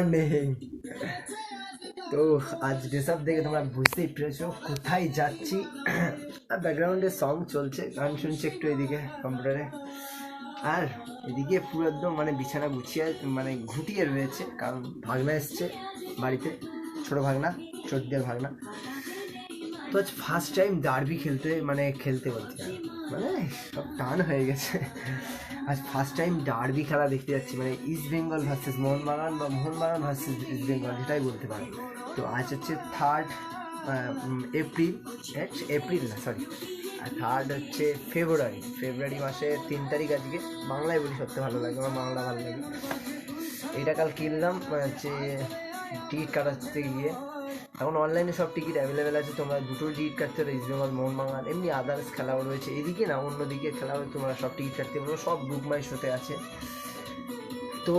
Good morning তো আজ dress up দেখে তোমরা বুঝতেই পেরেছ কোথায় যাচ্ছি। আর ব্যাকগ্রাউন্ডে সং চলছে, গান শুনছি একটু এদিকে কম্পিউটারে আর এদিকে পুরো একদম মানে বিছানা গুছিয়ে মানে ঘুটিয়ে রয়েছে, কারণ ভাগনা এসছে বাড়িতে, ছোটো ভাগনা, চোদ্দের ভাগনা। তো আজ ফার্স্ট টাইম ডার্বি খেলতে মানে খেলতে বলতে। মানে সব টান হয়ে গেছে। আজ ফার্স্ট টাইম ডার্বি খেলা দেখতে যাচ্ছি মানে ইস্ট বেঙ্গল ভার্সেস মোহনবাগান বা মোহনবাগান ভার্সেস ইস্ট বেঙ্গল যেটাই বলতে পারো। তো আজ হচ্ছে থার্ড এপ্রিল এপ্রিল না সরি আর থার্ড হচ্ছে ফেব্রুয়ারি ফেব্রুয়ারি মাসের তিন তারিখ আজকে। বাংলায় বলি সত্যি ভালো লাগে, আমার বাংলা ভালো লাগে। এইটা কাল কিনলাম মানে হচ্ছে টিকিট কাটাতে গিয়ে এখন অনলাইনে সব টিকিট অ্যাভেলেবেল আছে, তোমরা দুটো টিকিট কাটতে পারো ইস্ট বেঙ্গল এমনি আদার্স খেলাও রয়েছে। এদিকে না, অন্যদিকে খেলাও, তোমরা সব টিকিট কাটতে পারো, সব গ্রুপ মাই শোতে আছে। তো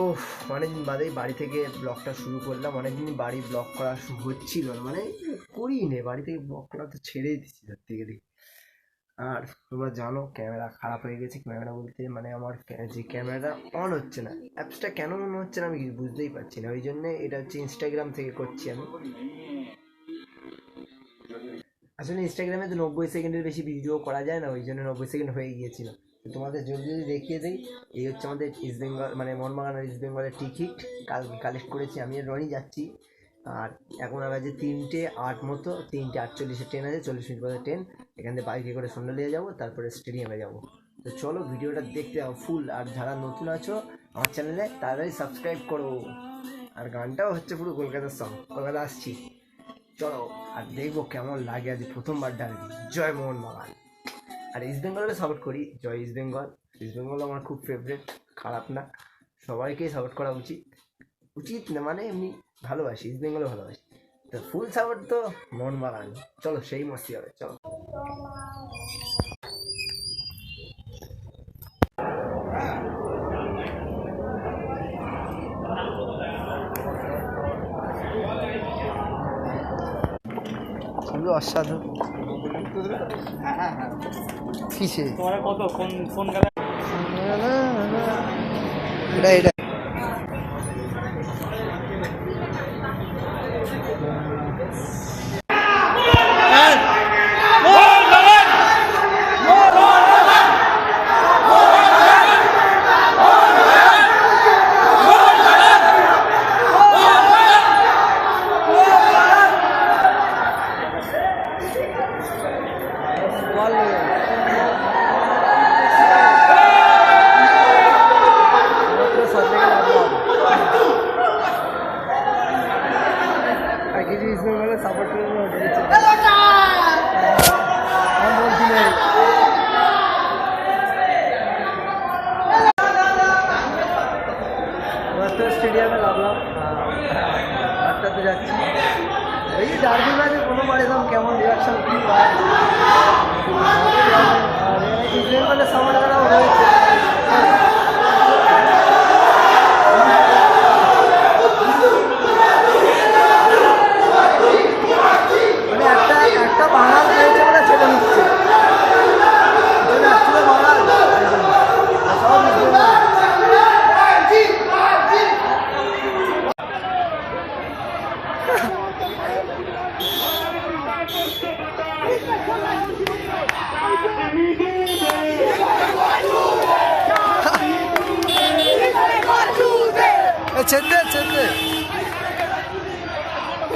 অনেক দিন বাদেই বাড়ি থেকে ব্লগটা শুরু করলাম অনেক দিন বাড়ি ব্লগ করা হচ্ছিল মানে করিনি নে, বাড়ি থেকে ব্লগ করা তো ছেড়েই দিচ্ছি সত্যি আর তোমরা জানো, ক্যামেরা খারাপ হয়ে গেছে। ক্যামেরা বলতে মানে আমার যে ক্যামেরাটা অন হচ্ছে না। অ্যাপসটা কেন মনে হচ্ছে না আমি বুঝতেই পারছি না। ওই জন্য এটা হচ্ছে ইনস্টাগ্রাম থেকে করছি আমি। আসলে ইনস্টাগ্রামে তো নব্বই সেকেন্ডের বেশি ভিডিও করা যায় না, ওই জন্য নব্বই সেকেন্ড হয়ে গিয়েছিল। তোমাদের জলদি যদি দেখিয়ে দিই, এই হচ্ছে আমাদের ইস্ট বেঙ্গল মানে মোহনবাগান ইস্ট বেঙ্গলের টিকিট কালকে কালেক্ট করেছি আমি রনি যাচ্ছি। আর এখন বাজে তিনটে আট মতো, তিনটে আটচল্লিশে ট্রেন আছে, চল্লিশ মিনিট পরে ট্রেন এখান থেকে বাইকে করে সন্ধ্যালিয়া যাব, তারপরে স্টেডিয়ামে যাব। তো চলো ভিডিওটা দেখতে যাব ফুল আর যারা নতুন আছো, আমার চ্যানেলে তাড়াতাড়ি সাবস্ক্রাইব করো। আর গানটাও হচ্ছে পুরো কলকাতার সং কলকাতা আসছি। চলো, আর দেখব কেমন লাগে আজ প্রথমবার ডাকবি জয় মোহন বাগান। আর ইস্ট বেঙ্গলের সাপোর্ট করি। জয় ইস্ট বেঙ্গল ইস্ট বেঙ্গল আমার খুব ফেভারেট খারাপ না। সবাইকেই সাপোর্ট করা উচিত। উচিত না মানে এমনি ভালোবাসি ইস্ট বেঙ্গলও ভালোবাসি। তো ফুল সাপোর্ট তো মন বাগান। চলো সেই মস্তি হবে চলো। অসাধু। কিসে? তোমার কত? ফোন ফোন গেলে? এটা। এটা আর কিছু ইস্ট বেঙ্গলের সাপোর্ট করে দিয়েছে আমি বলছি না মাস্টার স্টেডিয়ামে নামলাম আটটাতে যাচ্ছি এই ডার্বি ম্যাচে কোনো বাড়িলাম কেমন রিয়াকশন কী পায় আর ইস্ট বেঙ্গলের সাপোর্টাররাও রয়েছে মানে একটা একটা বাঙাল পেয়েছে বলে ছেড়ে নিচ্ছে যেটা actually বাঙাল আর সব ইস্ট বেঙ্গল। এ ছেড়ে ছেড়ে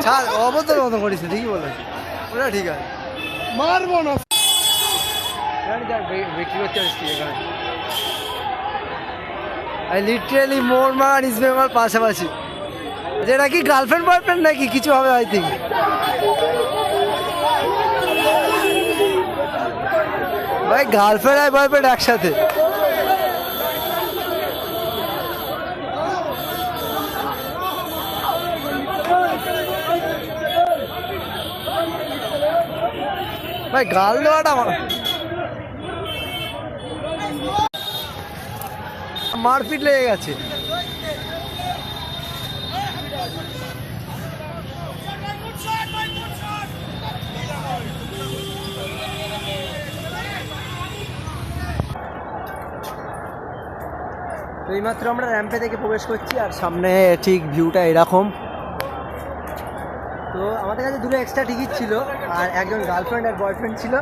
ছাড় অবতর মতো করিস ঠিকই বলেছে। ওটা ঠিক আছে। মারবো না। বিক্রি করতে আসছি এখানে লিটারেলি মোর মার ইস্ট বেঙ্গল পাশাপাশি। যেটা কি গার্লফ্রেন্ড বয়ফ্রেন্ড নাকি? কিছু হবে আই থিঙ্ক ভাই গার্লফ্রেন্ড আর বয়ফ্রেন্ড একসাথে। ভাই, গাল দেওয়াটা আমার- মারপিট লেগে গেছে। এইমাত্র আমরা র্যাম্পে থেকে প্রবেশ করছি, আর সামনে ঠিক ভিউটা এরকম। তো আমাদের কাছে দুটো এক্সট্রা টিকিট ছিল, আর একজন গার্লফ্রেন্ড আর বয়ফ্রেন্ড ছিল,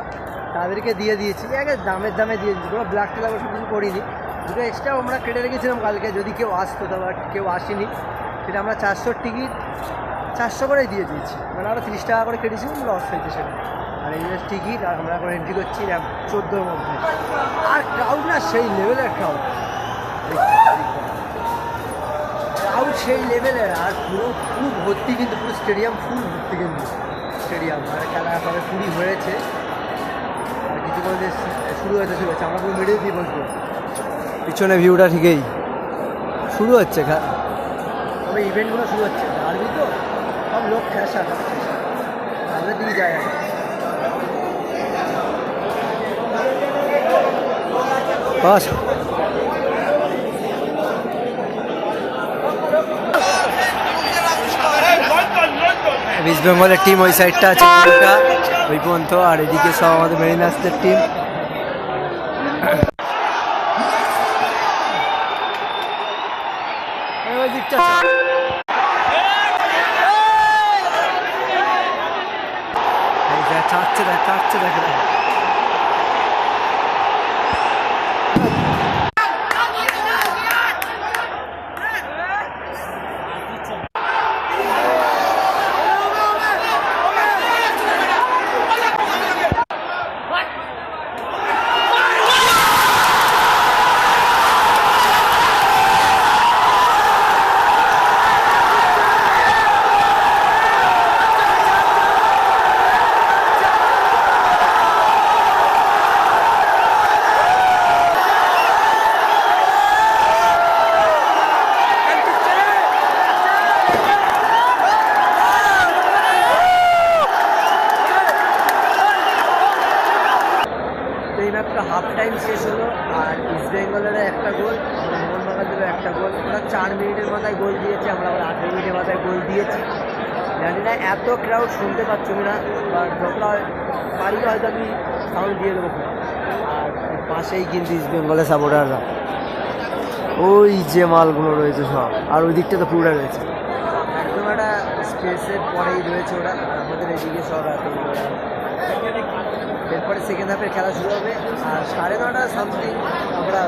তাদেরকে দিয়ে দিয়েছি। আগে দামের দামে দিয়ে দিয়েছি, কোনো ব্ল্যাক টেলার ওসব কিছু করিনি। দুটো এক্সট্রা আমরা কেটে রেখেছিলাম কালকে, যদি কেউ আসতো তো বাট কেউ আসেনি। সেটা আমরা চারশোর টিকিট চারশো করেই দিয়ে দিয়েছি। মানে আমরা তিরিশ টাকা করে কেটেছিলাম লস হয়েছে সেটা। আর এই টিকিট আর আমরা এখন এন্ট্রি করছি চোদ্দোর মধ্যে। আর ক্রাউড না, সেই লেভেলের ক্রাউড ক্রাউড সেই লেভেলের আর পুরো পুরো ভর্তি কিন্তু পুরো স্টেডিয়াম ফুল ভর্তি কিন্তু স্টেডিয়াম আর খেলা সবে কুড়ি হয়েছে। আর কিছু করে শুরু হয়েছে শুরু হয়েছে। আমরা পুরো দিয়ে বসবো। পিছনে ভিউটা ঠিকই। শুরু হচ্ছে খেলা তবে ইভেন্টগুলো শুরু হচ্ছে। আরবি তো সব লোক খেসা আমাদের দিকে যায় আর ইস্ট বেঙ্গলের টিম ওই সাইডটা আছে ওই পর্যন্ত আর এদিকে সব আমাদের মেরিনার্সদের টিম চাচ্ছে দেখ চাচ্ছে দেখ হাফ টাইম শেষ হলো আর ইস্ট বেঙ্গলের একটা গোল আমরা মোহনবাগানেরও একটা গোল ওরা চার মিনিটের মাথায় গোল দিয়েছে, আমরা আবার আঠেরো মিনিটের মাথায় গোল দিয়েছি। জানি না এত ক্রাউড শুনতে পাচ্ছ না বা যতটা পারি হয়তো আমি সাউন্ড দিয়ে দেবো। আর পাশেই কিন্তু ইস্ট বেঙ্গলের সাপোর্টাররা ওই যে মালগুলো রয়েছে সব, আর ওই দিকটা তো পুরোটা রয়েছে। একদম একটা স্পেসের পরেই রয়েছে ওরা। আমাদের এদিকে সব এতগুলো এরপরে সেকেন্ড হাফের খেলা শুরু হবে আর সাড়ে নটা সামথিং আমরা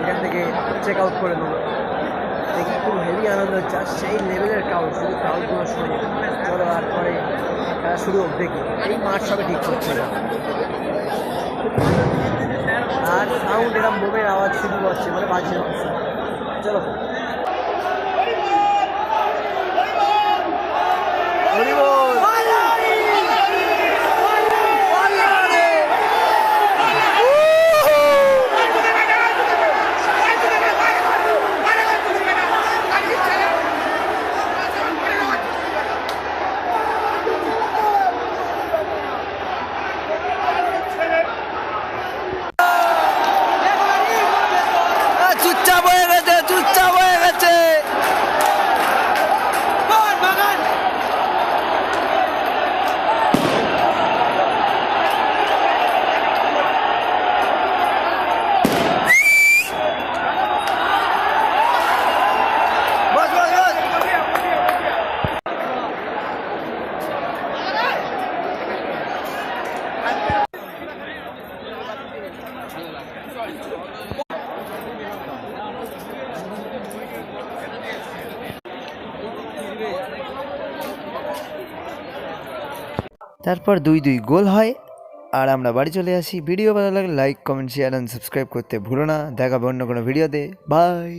এখান থেকে চেক আউট করে নেব। দেখি খুব হেভি আনন্দ হচ্ছে আর সেই লেভেলের ক্রাউড শুধু ক্রাউডগুলো শুনে চলো আর পরে খেলা শুরু হোক, দেখি। এই মাঠ সবে ঠিক করছে। না আর সাউন্ড এরকম বোমের আওয়াজ শুরু করছে মানে বাজছে চলো। হরিবল চুপচাপ হয়ে গেছে চুপচাপ হয়ে গেছে বস বস বস তারপর দুই দুই গোল হয়, আর আমরা বাড়ি চলে আসি। ভিডিও ভালো লাগলে like comment share and subscribe করতে ভুলো না। দেখাবো অন্য কোনো ভিডিওতে। বাই